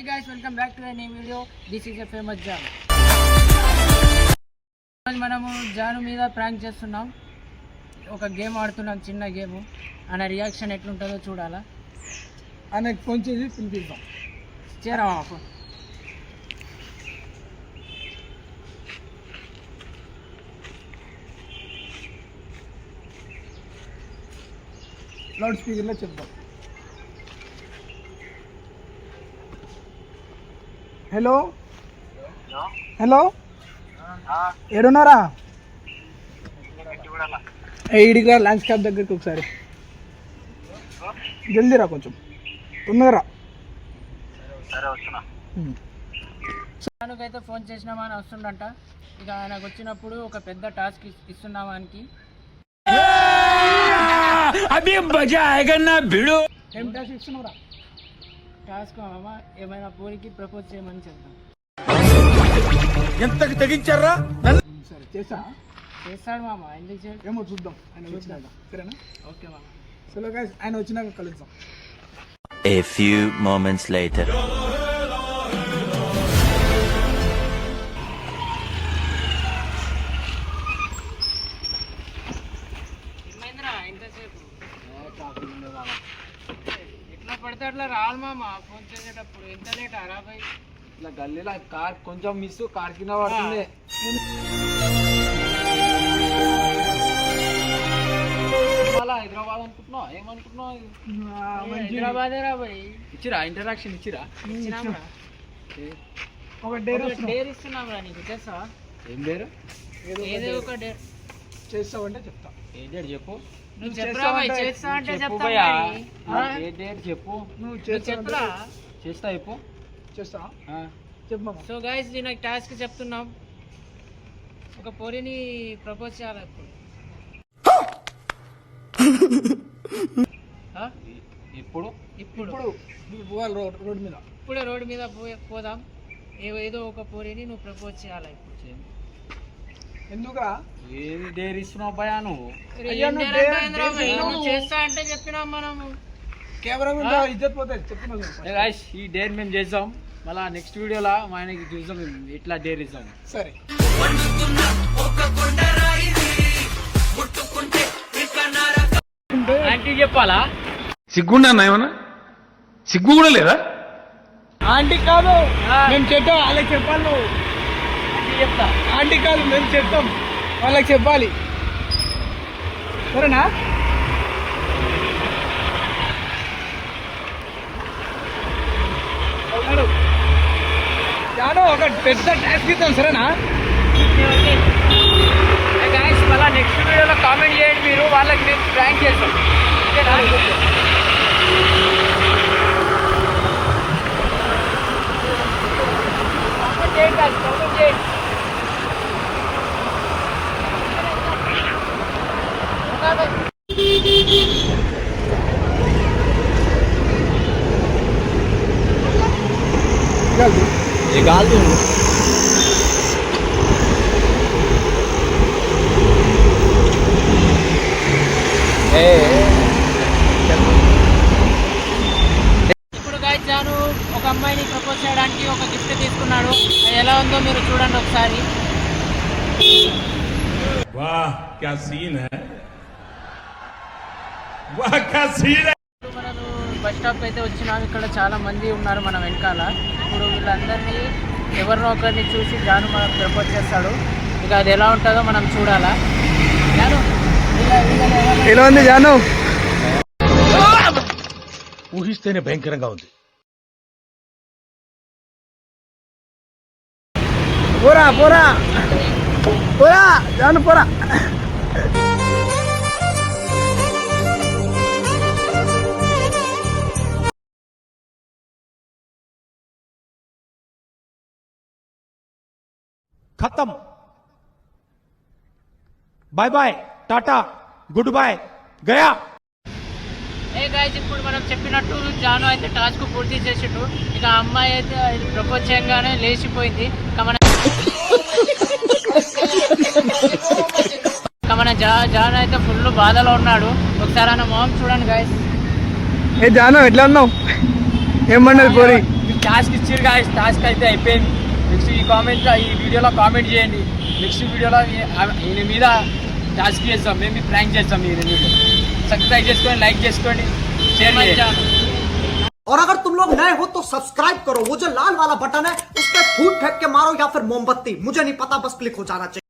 Hi guys welcome back to నీ video this is a famous Jaan మనము జాను మీద prank చేస్తున్నాం. ఒక గేమ్ ఆడుతున్నాం చిన్న గేమ్ ఆయన రియాక్షన్ ఎట్లుంటుందో చూడాలా? ఆయనకు ఫోన్ చేసి పిలిపిద్దాం. చేరావా లౌడ్ స్పీకర్లో చెప్దాం. హలో? హలో? ఏడున్నారా? ఈడికి లంచ్ క్యాబ్ దగ్గరికి ఒకసారి. జల్దీ రా కొంచెం. తొందరగా. జానుకైతే ఫోన్ చేసినామా అని వస్తుండంట. ఇక ఆయనకు వచ్చినప్పుడు ఒక పెద్ద టాస్క్ ఇస్తున్నాం ఆయనకి ఏం టాస్ ఇస్తున్నావురా? టాస్క్ మామ ఏమైనా పోరికి ప్రపోజ్ చేయమని చెప్తాం ఉమ్, సరే చేసా చేస్తాడు మామ ఎందుకు చేయడు ఏమో చూద్దాం ఆయన వచ్చినాక. సరేనా? ఓకే మామ. సరే guys, ఆయన వచ్చినాక కలుద్దాం. A few moments later. అట్లా రావాలి మామ ఫోన్ చేసేటప్పుడు ఎంత లేట్ అరాబై ఇట్లా గల్లీలో కార్ కొంచెం మిస్ కార్ కింద పడుతుంది హైదరాబాద్ అనుకుంటున్నావు? ఏమనుకుంటున్నావు హైదరాబాదే రాబాయ్ ఇచ్చిరా ఇంటరాక్షన్ ఇచ్చిరా. ఒక డేర్ డేర్ ఇస్తున్నాం రా నీకు చేస్తావా ఏం డేర్? ఏదో ఒక డేర్. చేస్తావంటే చెప్తా. ఏ డేట్ చెప్పు. నువ్వు చేస్తా అంటే చెప్పు నువ్వు చేస్తా చేస్తా? చెప్పు చేస్తా సో గైస్ దీనికి టాస్క్ చెప్తున్నాం. ఒక పొరిని ప్రపోజ్ చేయాలి ఇప్పుడు? ఇప్పుడు. మీద. రోడ్డు మీద పోయి పోదాం. ఏదో ఒక పొరిని నువ్వు ప్రపోజ్ చేయాలి ఇప్పుడు. ఎందుకురా? ఏది డేర్ ఇస్తున్నావు భయా నువ్వు? అయ్యా, డేర్- డేర్ ఇస్తున్నావు. చేస్తా అంటే చెప్పినాం మనము. కెమెరా మీద ఇజ్జత్ పోతుంది చెప్తున్నా ఏ గాయ్స్ ఈ డేర్ మేము చేద్దాం మళ్ళా నెక్స్ట్ వీడియోలో మా ఆయనకి చూద్దాం ఎట్లా డేర్ ఇస్తాం సరే. ఆంటీ చెప్పాలా? సిగ్గుండా ఏమన్నా? సిగ్గు కూడా లేదా? ఆంటీ కాదు. ఆ. మేము వాళ్ళకి చెప్పాలి నువ్వు. చెప్తా. ఆంటీ కాదు మేము చెప్తాం వాళ్ళకి చెప్పాలి. సరేనా? యాడో ఒక పెద్ద ట్యాక్స్ ఇద్దాం సరేనా? మళ్ళీ నెక్స్ట్ వీడియోలో కామెంట్ చేయండి మీరు. వాళ్ళకి మేము ప్రాంక్ చేస్తాం ఓకేనా కామెంట్ చేయండి guys, కామెంట్ చేయండి జల్దీ ఏ కాదు ఇప్పుడు గాయస్ జాను ఒక అమ్మాయిని ప్రపోజ్ చేయడానికి ఒక గిఫ్ట్ తీసుకున్నాడు అది ఎలా ఉందో మీరు చూడండి ఒకసారి वाह क्या सीन है బస్ స్టాప్ అయితే వచ్చినాం. ఇక్కడ చాలా మంది ఉన్నారు మన వెనకాల. ఇప్పుడు వీళ్ళందరినీ ఎవరినో ఒకరిని చూసి జాను మనకు ప్రపోజ్ చేస్తాడు. ఇక అది ఎలా ఉంటుందో మనం చూడాలా? జాను ఎలా ఉంది జాను? ఊహిస్తేనే భయంకరంగా ఉంది. పోరా పోరా. పోరా జాను పోరా. ఖతం bye bye Tata good bye గయా ఏ ఇప్పుడు మనం చెప్పినట్టు జాను అయితే టాస్క్ పూర్తి చేసిండు. ఇక అమ్మాయి అయితే ప్రపోజ్ చేయంగానే లేచిపోయింది. కమన కమన జా జాను అయితే ఫుల్ బాధలో ఉన్నాడు. ఒకసారి ఆయన మొహం చూడండి గాయస్ ఏ జాను ఎట్లా ఉన్నావు? ఏమన్నది పోరి? టాస్క్ ఇచ్చిరు గాయస్ టాస్క్ అయితే అయిపోయింది. నెక్స్ట్ ఈ కామెంట్ ఈ వీడియోలో కామెంట్ చేయండి నెక్స్ట్ వీడియోలో ఈయన మీద టాస్క్ చేస్తాం మేము ప్రాంక్ చేస్తాం ఈ వీడియో సబ్స్క్రైబ్ చేసుకోండి లైక్ చేసుకోండి షేర్ చేయండి और अगर तुम लोग नए हो तो सब्सक्राइब करो वो जो लाल वाला बटन है उस पर फूट फेंक के मारो या फिर मोमबत्ती मुझे नहीं पता बस क्लिक हो जाना चाहिए